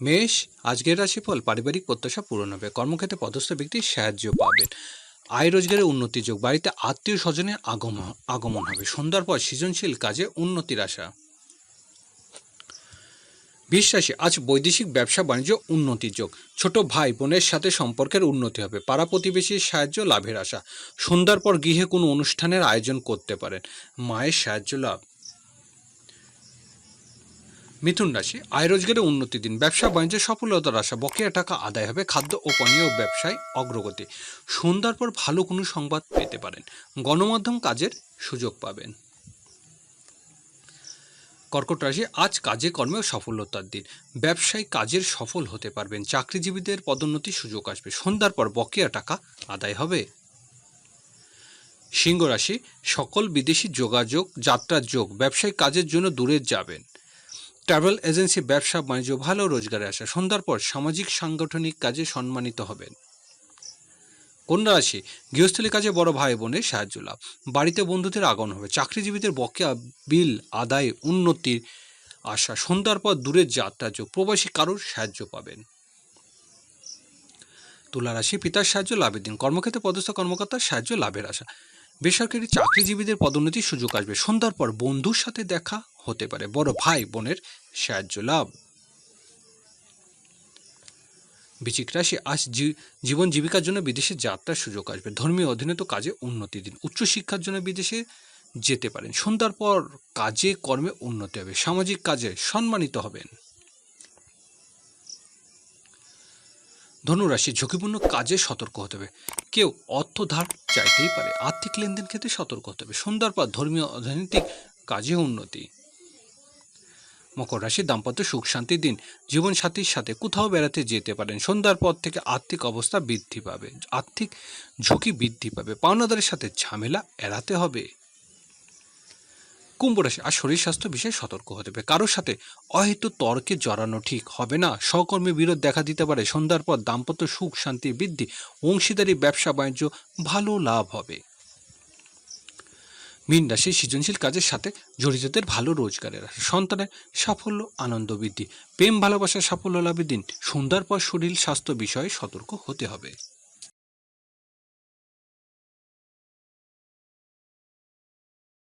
মেষ, আজকের রাশিফল পারিবারিক প্রত্যাশা পূরণ হবে। কর্মক্ষেত্রে পদস্থ ব্যক্তি সাহায্য পাবেন। আয় রোজগারে উন্নতির যোগ, বাড়িতে আত্মীয় স্বজনের আগমন আগমন হবে। সন্ধ্যার পর সৃজনশীল কাজে উন্নতির আশা। বিশ্বাসী, আজ বৈদেশিক ব্যবসা বাণিজ্য উন্নতির যোগ। ছোট ভাই বোনের সাথে সম্পর্কের উন্নতি হবে। পাড়া প্রতিবেশীর সাহায্য, লাভের আশা। সন্ধ্যার পর গৃহে কোনো অনুষ্ঠানের আয়োজন করতে পারেন। মায়ের সাহায্য, লাভ। মিথুন রাশি, আয় রোজগারে উন্নতি দিন, ব্যবসা, বাণিজ্যে, সফলতার আশা, বকেয়া টাকা আদায় হবে, খাদ্য ও পানীয় ব্যবসায় অগ্রগতি। সন্ধ্যার পর ভালো কোনো সংবাদ পেতে পারেন। গণমাধ্যম কাজের সুযোগ পাবেন। কর্কট রাশি, আজ কাজে কর্মে সফলতার দিন। ব্যবসায় কাজের সফল হতে পারবেন। চাকরিজীবীদের পদোন্নতির সুযোগ আসবে। সন্ধ্যার পর বকেয়া টাকা আদায় হবে। সিংহ রাশি, সকল বিদেশি যোগাযোগ, যাত্রার যোগ ব্যবসায়িক কাজের জন্য দূরে যাবেন। ট্রাভেল এজেন্সি ব্যবসা, বাণিজ্য, ভালো রোজগারে আসা, সন্ধ্যার পর সামাজিক, সাংগঠনিক কাজে সম্মানিত হবেন। কন্যা রাশি, গৃহস্থলী কাজে বড় ভাই বোনের সাহায্য লাভ। বাড়িতে বন্ধুদের আগমন হবে। চাকরিজীবীদের বকেয়া বিল, আদায়, উন্নতির আশা। সন্ধ্যার পর দূরের যাত্রা যোগ। প্রবাসী কারোর সাহায্য পাবেন। তুলা রাশি, পিতার সাহায্য লাভের দিন। কর্মক্ষেত্রে পদস্থ কর্মকর্তার সাহায্য লাভের আশা। বেসরকারি চাকরিজীবীদের পদোন্নতির সুযোগ আসবে। সন্ধ্যার পর বন্ধুর সাথে দেখা হতে পারে। বড় ভাই বোনের সাহায্য লাভ। বৃচিক রাশি আজ জীবন জীবিকার জন্য বিদেশে যাত্রার সুযোগ আসবে। ধর্মীয় অধীনত কাজে উন্নতি দিন। উচ্চশিক্ষার জন্য বিদেশে যেতে পারেন। সন্ধ্যার পর কাজে, কর্মে উন্নতি হবে। সামাজিক কাজে সম্মানিত হবেন। ধনুরাশি ঝুঁকিপূর্ণ কাজে সতর্ক হতে হবে। কেউ অর্থ ধার চাইতেই পারে। আর্থিক লেনদেন ক্ষেত্রে সতর্ক হতে হবে। সন্ধ্যার পর ধর্মীয় অর্থনৈতিক কাজে উন্নতি। মকর রাশি দাম্পত্য সুখ, শান্তির দিন, জীবনসাথীর সাথে কোথাও বেড়াতে যেতে পারেন। সন্ধ্যার পর থেকে আর্থিক অবস্থা বৃদ্ধি পাবে। আর্থিক ঝুঁকি বৃদ্ধি পাবে। পাওনাদারের সাথে ঝামেলা এড়াতে হবে। কুম্ভ রাশি, আর শরীর স্বাস্থ্য বিষয়ে সতর্ক হতে হবে। কারোর সাথে অহেতু তর্কে জড়ানো ঠিক হবে না। সহকর্মী বিরোধ দেখা দিতে পারে। সন্ধ্যার পর দাম্পত্য সুখ, শান্তি বৃদ্ধি, অংশীদারি, ব্যবসা, বাণিজ্য, ভালো লাভ হবে। মীন রাশি সৃজনশীল কাজের সাথে জড়িতদের ভালো রোজগারের। সন্তানের সাফল্য, আনন্দ বৃদ্ধি, প্রেম, ভালোবাসার সাফল্য লাভের দিন, সন্ধ্যার পর শরীর স্বাস্থ্য বিষয়ে সতর্ক হতে হবে